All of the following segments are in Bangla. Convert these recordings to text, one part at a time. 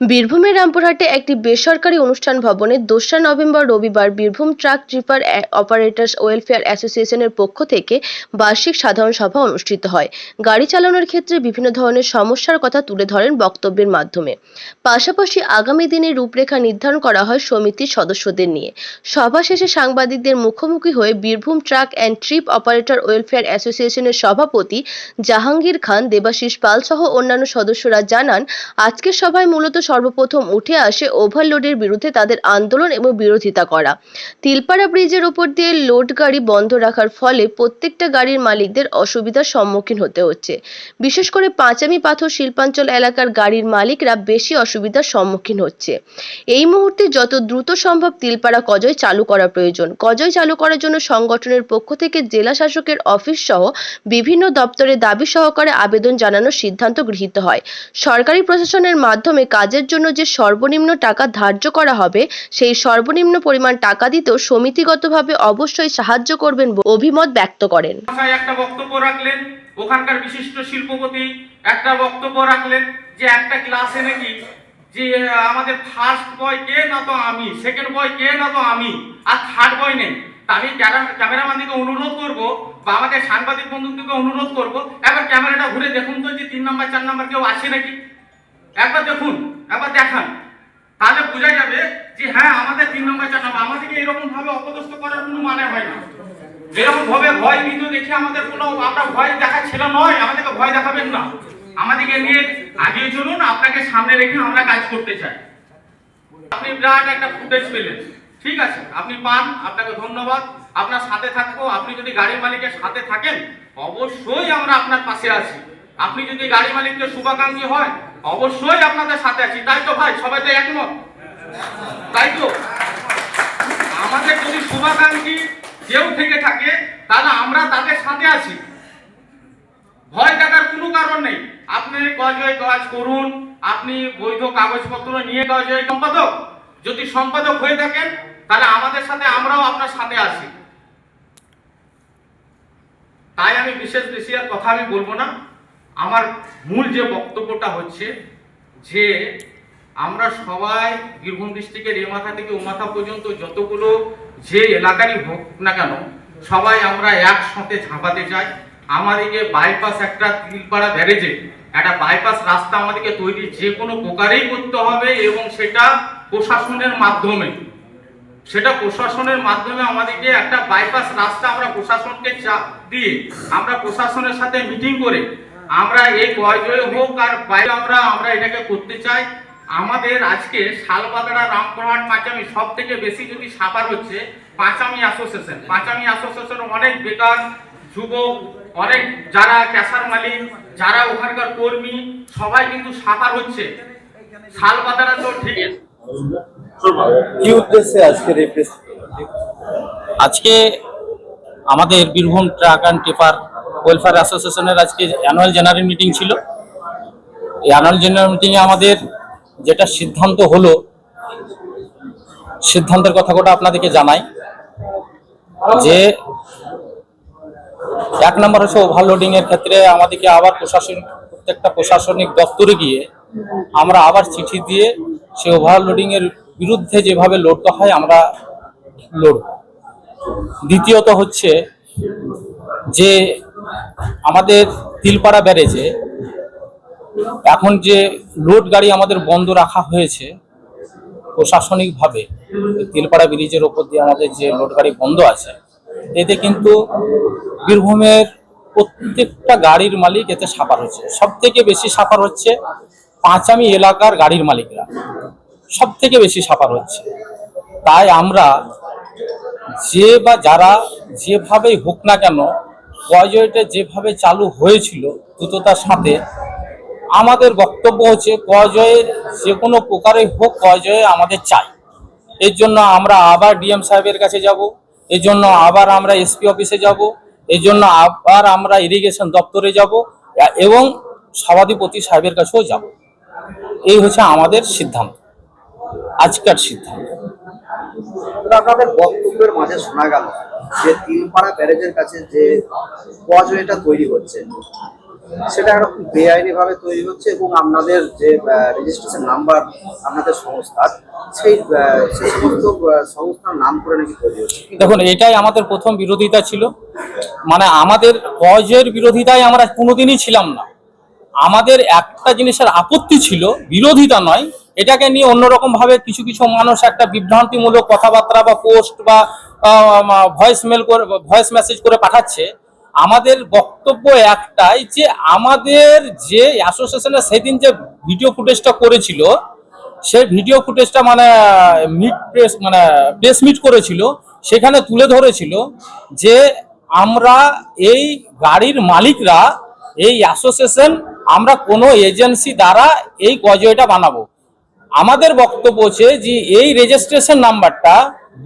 বীরভূমের রামপুরহাটে একটি বেসরকারি অনুষ্ঠান ভবনে দোসরা নভেম্বর রবিবার Birbhum truck tripper operators welfare অ্যাসোসিয়েশনের পক্ষ থেকে বার্ষিক সাধারণ সভা অনুষ্ঠিত হয়। গাড়ি চালানোর ক্ষেত্রে বিভিন্ন ধরনের সমস্যার কথা তুলে ধরেন বক্তব্যের মাধ্যমে। পাশাপাশি আগামী দিনে রূপরেখা নির্ধারণ করা হয় সমিতির সদস্যদের নিয়ে। সভা শেষে সাংবাদিকদের মুখোমুখি হয়ে Birbhum truck and trip operator welfare অ্যাসোসিয়েশনের সভাপতি জাহাঙ্গীর খান, দেবাশিস পাল সহ অন্যান্য সদস্যরা জানান, আজকের সভায় মূলত সর্বপ্রথম উঠে আসে ওভারলোডের বিরুদ্ধে তাদের আন্দোলন এবং বিরোধিতা করা। তিলপাড়া ব্রিজের উপর দিয়ে লোড গাড়ি বন্ধ রাখার ফলে প্রত্যেকটা গাড়ির মালিকদের অসুবিধার সম্মুখীন হতে হচ্ছে। বিশেষ করে পাঁচামি পাথর শিল্পাঞ্চল এলাকার গাড়ির মালিকরা বেশি অসুবিধার সম্মুখীন হচ্ছে। এই মুহূর্তে যত দ্রুত সম্ভব তিলপাড়া কজয় চালু করা প্রয়োজন। কজয় চালু করার জন্য সংগঠনের পক্ষ থেকে জেলা শাসকের অফিস সহ বিভিন্ন দপ্তরে দাবি সহকারে আবেদন জানানোর সিদ্ধান্ত গৃহীত হয়। সরকারি প্রশাসনের মাধ্যমে কাজের জন্য যে সর্বনিম্ন টাকা ধার্য করা হবে, সেই সর্বনিম্ন পরিমাণ টাকা দিতেও সমিতিগতভাবে অবশ্যই সাহায্য করবেন অভিমত ব্যক্ত করেন। একটা বক্তব্য রাখলেন, ওখানকার বিশিষ্ট শিল্পপতি একটা বক্তব্য রাখলেন যে একটা ক্লাসে নাকি যে আমাদের ফার্স্ট বয় কে না তো আমি সেকেন্ড বয় কে না তো আমি, আর থার্ড বয় নেই। আমি ক্যামেরাম্যানদিকে অনুরোধ করব বা আমাদের সাংবাদিক বন্ধুদেরকে অনুরোধ করব, একবার ক্যামেরাটা ঘুরে দেখুন তো যে তিন নম্বর চার নম্বর কেউ আছে নাকি? একবার দেখুন, একবার দেখান। তাহলে বোঝা যাবে যে হ্যাঁ আমাদের তিন নম্বর চার নম্বর, আমাদেরকে এরকম ভাবে অপদস্থ করার কোনো মানে হয় না। এরকম ভাবে ভয় কিন্তু দেখে আমাদের কোনো, আমরা ভয় দেখাচ্ছিল নয়, আমাদেরকে ভয় দেখাবেন না। আমাদেরকে নিয়ে আগিয়ে চলুন, আপনাকে সামনে রেখে আমরা কাজ করতে চাই। আপনি বিরাট একটা ফুটেজ পেলেন। ঠিক আছে, আপনি পান, আপনাকে ধন্যবাদ। আপনার সাথে থাকব, আপনি যদি গাড়ি মালিকের সাথে থাকেন, অবশ্যই আমরা আপনার পাশে আছি। আপনি যদি গাড়ি মালিককে শুভাকাঙ্ক্ষী হয় অবশ্যই আপনাদের সাথে আছি। তাই তো ভাই, সবাই তো একমত? তাই তো? আমাদের যদি শুভাকাঙ্ক্ষী কেউ থেকে থাকে, তাহলে আমরা তাদের সাথে আছি। ভয় দেখার কোনো কারণ নেই। আপনি গজয় কাজ করুন, আপনি বৈধ কাগজপত্র নিয়ে গজয় সম্পাদক। যদি সম্পাদক হয়ে থাকেন, তাহলে আমাদের সাথে আমরাও আপনার সাথে আছি। তাই আমি বিশেষ বেশি আর কথা আমি বলব না। আমার মূল যে বক্তব্যটা হচ্ছে যে আমরা সবাই বীরভূম ডিস্ট্রিক্টের এ মাথা থেকে ও মাথা পর্যন্ত যতগুলো যে এলাকারই হোক না কেন, সবাই আমরা একসাথে ঝাঁপাতে চাই। আমাদেরকে বাইপাস একটা তিলপাড়া ব্যারেজে একটা বাইপাস রাস্তা আমাদেরকে তৈরি যে কোনো প্রকারেই করতে হবে এবং সেটা প্রশাসনের মাধ্যমে। সেটা প্রশাসনের মাধ্যমে আমাদেরকে একটা বাইপাস রাস্তা আমরা প্রশাসনকে চাপ দিয়ে আমরা প্রশাসনের সাথে মিটিং করে আমরা এই গয়জয় হোক আর বাইরে আমরা আমরা এটাকে করতে চাই। আমাদের আজকে শালবাগড়া রামপুরহাট পাঁচামি সব থেকে বেশি যদি সাফার হচ্ছে পাঁচামি অ্যাসোসিয়েশন পাঁচামি অ্যাসোসিয়েশন অনেক বেকার যুবক অনেক যারা ক্যাশার মালিক যারা ওখানকার কর্মী সবাই কিন্তু সাফার হচ্ছে। শালবাগড়া তো ঠিক। আছে কি উদ্দেশ্যে আজকের এই আজকে আমাদের Birbhum truck and tipper welfare অ্যাসোসিয়েশনের আজকে অ্যানুয়াল জেনারেল মিটিং ছিল। এই অ্যানুয়াল জেনারেল মিটিংয়ে আমাদের যেটা সিদ্ধান্ত হলো, সিদ্ধান্তের কথা কোটা আপনাদেরকে জানাই। যে এক নম্বর হচ্ছে ওভারলোডিং এর ক্ষেত্রে আমাদেরকে আবার প্রশাসন, প্রত্যেকটা প্রশাসনিক দপ্তরে গিয়ে আমরা আবার চিঠি দিয়ে সে ওভারলোডিং এর বিরুদ্ধে যেভাবে লড়তে হয় আমরা লড়ব। দ্বিতীয়ত হচ্ছে যে আমাদের তিলপাড়া ব্যারেজে এখন যে লোড গাড়ি আমাদের বন্ধ রাখা হয়েছে, প্রশাসনিকভাবে তিলপাড়া ব্রিজের ওপর দিয়ে আমাদের যে লোড গাড়ি বন্ধ আছে, এতে কিন্তু বীরভূমের প্রত্যেকটা গাড়ির মালিক এতে সাফার হচ্ছে। সব থেকে বেশি সাফার হচ্ছে পাঁচামি এলাকার গাড়ির মালিকরা। সব থেকে বেশি সাফার হচ্ছে। তাই আমরা যে বা যারা যেভাবেই হোক না কেন কয়জয়টা যেভাবে চালু হয়েছিল দ্রুততার সাথে, আমাদের বক্তব্য হচ্ছে কয়জয়ে যে কোনো প্রকারে হোক কয়জয়ে আমাদের চাই। এর জন্য আমরা আবার ডিএম সাহেবের কাছে যাব, এর জন্য আবার আমরা এসপি অফিসে যাব, এর জন্য আবার আমরা ইরিগেশন দপ্তরে যাব, এবং সভাধিপতি সাহেবের কাছেও যাব। এই হচ্ছে আমাদের সিদ্ধান্ত, আজকের সিদ্ধান্ত। আপনাদের বক্তব্যের মাঝে শোনা গেল যে তিনপাড়া ব্যারেজের কাছে যে কজওয়েটা তৈরি হচ্ছে, সেটা এরকম বেআইনি ভাবে তৈরি হচ্ছে এবং আপনাদের যে রেজিস্ট্রেশন নাম্বার আপনাদের সংস্থার, সেই সেই সমস্ত সংস্থার নাম করে নাকি তৈরি হচ্ছে। দেখুন, এটাই আমাদের প্রথম বিরোধিতা ছিল। মানে আমাদের কজের বিরোধিতায় আমরা কোনোদিনই ছিলাম না। আমাদের একটা জিনিসের আপত্তি ছিল, বিরোধিতা নয় এটাকে নিয়ে অন্যরকম ভাবে কিছু কিছু মানুষ একটা বিভ্রান্তিমূলক কথাবার্তা বা পোস্ট বা ভয়েস মেল করে ভয়েস মেসেজ করে পাঠাচ্ছে। আমাদের বক্তব্য একটাই যে আমাদের যে অ্যাসোসিয়েশনের সেদিন যে ভিডিও ফুটেজটা করেছিল, সেই ভিডিও ফুটেজটা মানে মিট প্রেস মানে প্রেস মিট করেছিল, সেখানে তুলে ধরেছিল যে আমরা এই গাড়ির মালিকরা, এই অ্যাসোসিয়েশন আমরা কোনো এজেন্সি দ্বারা এই কজয়টা বানাবো। আমাদের বক্তব্য হচ্ছে যে এই রেজিস্ট্রেশন নাম্বারটা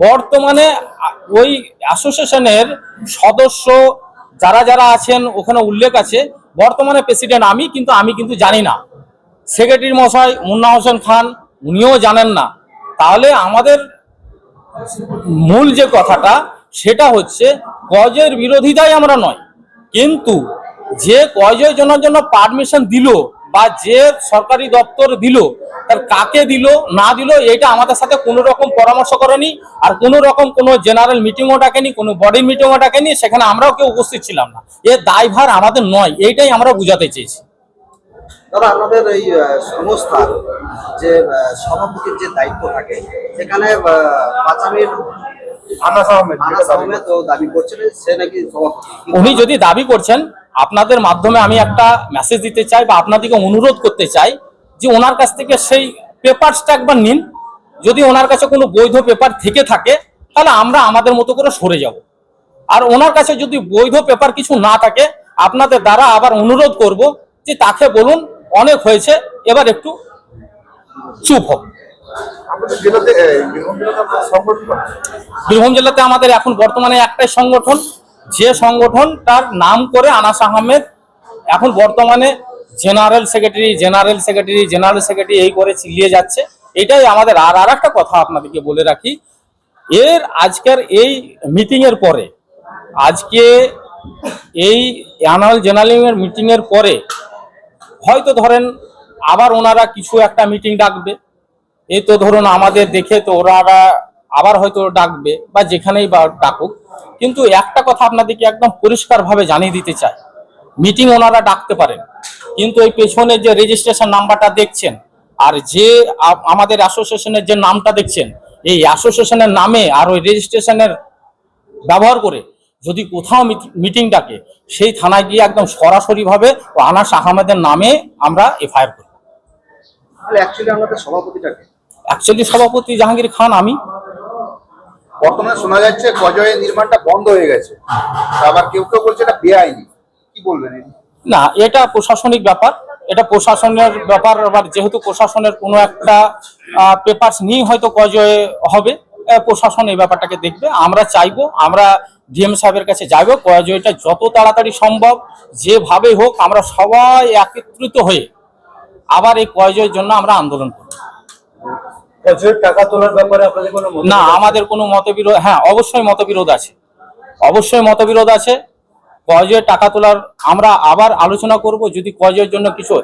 বর্তমানে ওই অ্যাসোসিয়েশনের সদস্য যারা যারা আছেন, ওখানে উল্লেখ আছে, বর্তমানে প্রেসিডেন্ট আমি কিন্তু আমি কিন্তু জানি না। সেক্রেটারি মশাই, মুন্না হোসেন খান, উনিও জানেন না। তাহলে আমাদের মূল যে কথাটা, সেটা হচ্ছে কজের বিরোধিতাই আমরা নয়। কিন্তু যে কজের জনের জন্য পারমিশন দিল বা যে সরকারি দপ্তর দিল তার কাকে দিল না দিল এটা আমাদের সাথে কোনো রকম পরামর্শ করেনি আর কোনো রকম কোনো জেনারেল মিটিংও ডাকেনি কোনো বডি মিটিংও ডাকেনি সেখানে আমরাও কেউ উপস্থিত ছিলাম না। এর দায়ভার আমাদের নয় এইটাই আমরা বুঝাতে চেয়েছি। দাদা আপনাদের এই সংস্থার যে সভাপতির যে দায়িত্ব থাকে সেখানে পাঁচামির উনি যদি দাবি করছেন আপনাদের মাধ্যমে আমি একটা মেসেজ দিতে চাই বা আপনাদেরকে অনুরোধ করতে চাই যে ওনার কাছ থেকে সেই পেপারসটা একবার নিন। যদি ওনার কাছে কোনো বৈধ পেপার থেকে থাকে তাহলে আমরা আমাদের মতো করে সরে যাব। আর ওনার কাছে যদি বৈধ পেপার কিছু না থাকে আপনাদের দ্বারা আবার অনুরোধ করব যে তাকে বলুন অনেক হয়েছে এবার একটু চুপ হোক। বীরভূম জেলাতে আমাদের এখন বর্তমানে একটাই সংগঠন। যে সংগঠন তার নাম করে আনাস আহমেদ এখন বর্তমানে general secretary general secretary general secretary এই করে চিলিয়ে যাচ্ছে। এটাই আমাদের আর আর একটা কথা আপনাদেরকে বলে রাখি। এর আজকের এই মিটিং এর পরে, আজকে এই অ্যানুয়াল জেনারেলিং এর মিটিং এর পরে, হয়তো ধরেন আবার ওনারা কিছু একটা মিটিং ডাকবে। এই তো ধরুন আমাদের দেখে তো ওরা আবার হয়তো ডাকবে বা যেখানেই বা ডাকুক। কিন্তু একটা কথা আপনাদেরকে একদম পরিষ্কারভাবে জানিয়ে দিতে চাই। মিটিং ওনারা ডাকতে পারেন। কিন্তু এই পেছনে যে রেজিস্ট্রেশন নাম্বারটা দেখছেন আর যে আমাদের অ্যাসোসিয়েশনের যে নামটা দেখছেন এই অ্যাসোসিয়েশনের নামে আর ওই রেজিস্ট্রেশনের ব্যবহার করে যদি কোথাও মিটিং ডাকে সেই থানায় গিয়ে একদম সরাসরিভাবে ও আনাস আহমেদের নামে আমরা এফআইআর করি অ্যাকচুয়ালি সভাপতি জাহাঙ্গীর খান আমি। বর্তমানে শোনা যাচ্ছে গজয়ের নির্মাণটা বন্ধ হয়ে গেছে। আবার কেউ কেউ বলছে এটা বেআইনি। কি বলবেন না এটা প্রশাসনিক ব্যাপার। এটা প্রশাসনের ব্যাপার আবার যেহেতু প্রশাসনের কোনো একটা পেপারস নিয়ে হয়তো কজয়ে হবে প্রশাসন এই ব্যাপারটাকে দেখবে। আমরা চাইব আমরা ডিএম সাহেবের কাছে যাইবো কজয়টা যত তাড়াতাড়ি সম্ভব যেভাবে হোক আমরা সবাই একত্রিত হয়ে আবার এই কজয়ের জন্য আমরা আন্দোলন করব। কজের টাকা তোলার ব্যাপারে আপনাদের কোনো না আমাদের কোনো মতবিরোধ হ্যাঁ অবশ্যই মতবিরোধ আছে। অবশ্যই মতবিরোধ আছে। কজের টাকা তোলার, আমরা আবার আলোচনা করব যদি কজের জন্য কিছু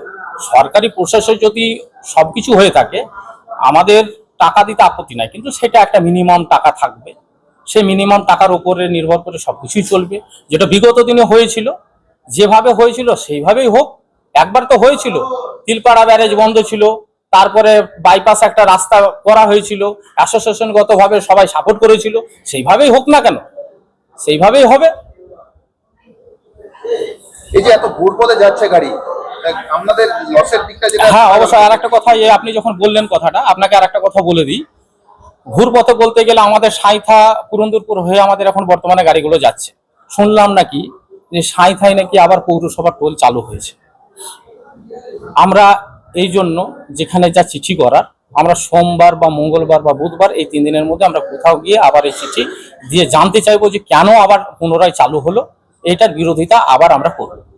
সরকারি প্রসেসে যদি সবকিছু হয়ে থাকে, আমাদের টাকা দিতে আপত্তি নাই, কিন্তু সেটা একটা মিনিমাম টাকা থাকবে। সেই মিনিমাম টাকার উপরে নির্ভর করে সবকিছুই চলবে। যেটা বিগত দিনে হয়েছিল, যেভাবে হয়েছিল সেইভাবেই হোক, একবার তো হয়েছিল। তিলপাড়া ব্যারেজ বন্ধ ছিল, তারপরে বাইপাস একটা রাস্তা করা হয়েছিল অ্যাসোসিয়েশনগতভাবে সবাই সাপোর্ট করেছিল, সেইভাবেই হোক না কেন, সেইভাবেই হবে। এই যে এত ভোর পথে যাচ্ছে গাড়ি আপনাদের লসের দিকটা যেটা হ্যাঁ অবশ্যই, আর একটা কথা এ আপনি যখন বললেন কথাটা, আপনাকে আর একটা কথা বলে দিই। ঘুর পথে বলতে গেলে আমাদের সাঁইথা পুরন্দরপুর হয়ে আমাদের এখন বর্তমানে গাড়িগুলো যাচ্ছে। শুনলাম নাকি যে সাঁইথায় নাকি আবার পৌরসভার টোল চালু হয়েছে। আমরা এই জন্য যেখানে যা চিঠি করার, আমরা সোমবার বা মঙ্গলবার বা বুধবার এই তিন দিনের মধ্যে আমরা কোথাও গিয়ে আবার এই চিঠি দিয়ে জানতে চাইব যে কেন আবার পুনরায় চালু হলো। এটার বিরোধিতা আবার আমরা করব।